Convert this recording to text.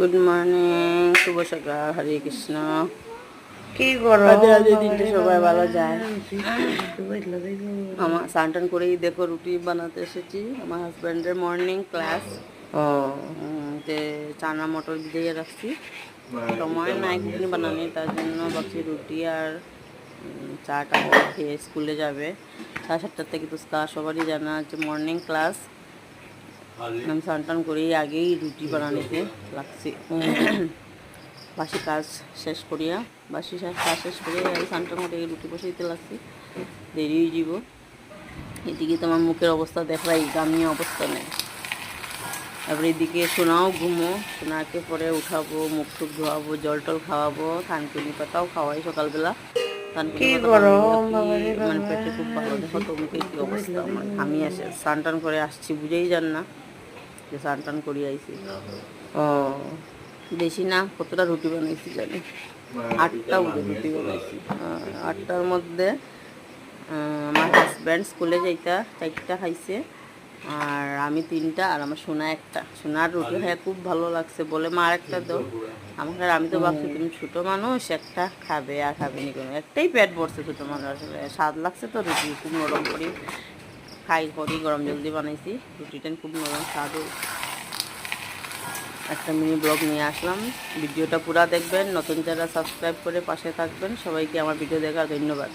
Good morning শুভ সকাল হরে কৃষ্ণ। কি করো দিনটা সবাই ভালো যায়। আমার স্নান করেই দেখো রুটি বানাতে এসেছি। আমার হাজব্যান্ডের মর্নিং ক্লাস ও। তে চানা মটর দিয়ে রাখছি। সময় নাই ঘুগনি বানানি তার জন্য ভাবছি রুটি আর চাটা খেয়ে স্কুলে যাবে। সাড়ে সাতটার থেকে তো স্কা সবারই জানা যে মর্নিং ক্লাস আমি স্নান টান করেই আগেই রুটি বানানিতে লাগছি। বাসি কাজ শেষ করিয়া বাসি কাজ শেষ করিয়া এই স্নান টান করে রুটি বসাইতে লাগছি। দেরি হয়ে যাব এদিকে তোমার মুখের অবস্থা দেখলাই গামিয়া অবস্থা নেই। তারপরে এদিকে সোনাও ঘুমো সোনাকে পরে উঠাবো মুখ টুক ধোয়াবো জল টল খাওয়াবো থানকুনি পাতাও খাওয়াই সকালবেলা। মানে পেটে খুব ভালো দেখো তো মুখে কি অবস্থা আমার আসে স্নান টান করে আসছি বুঝেই যান না। যে স্নান টান করে আইছি। ও বেশি না কতটা রুটি বানাইছি জানি? আটটা রুটি বানাইছি। আটটার মধ্যে আমার হাজব্যান্ড স্কুলে যাইতা চারটা খাইছে। আর আমি তিনটা আর আমার সোনা একটা। সোনার রুটি খাই খুব ভালো লাগছে বলে মা আর একটা দাও। আমাকে আর আমি তো ভাবছি তুমি ছোটো মানুষ একটা খাবে আর খাবে নি কোনো। একটাই পেট ভরছে ছোটো মানুষ আসলে। স্বাদ লাগছে তো রুটি খুব নরম করি। খাই করি গরম জল দিয়ে বানাইছি রুটিটা খুব নরম স্বাদও একটা মিনি ব্লগ নিয়ে আসলাম। ভিডিওটা পুরা দেখবেন, নতুন যারা সাবস্ক্রাইব করে পাশে থাকবেন, সবাইকে আমার ভিডিও দেখার ধন্যবাদ।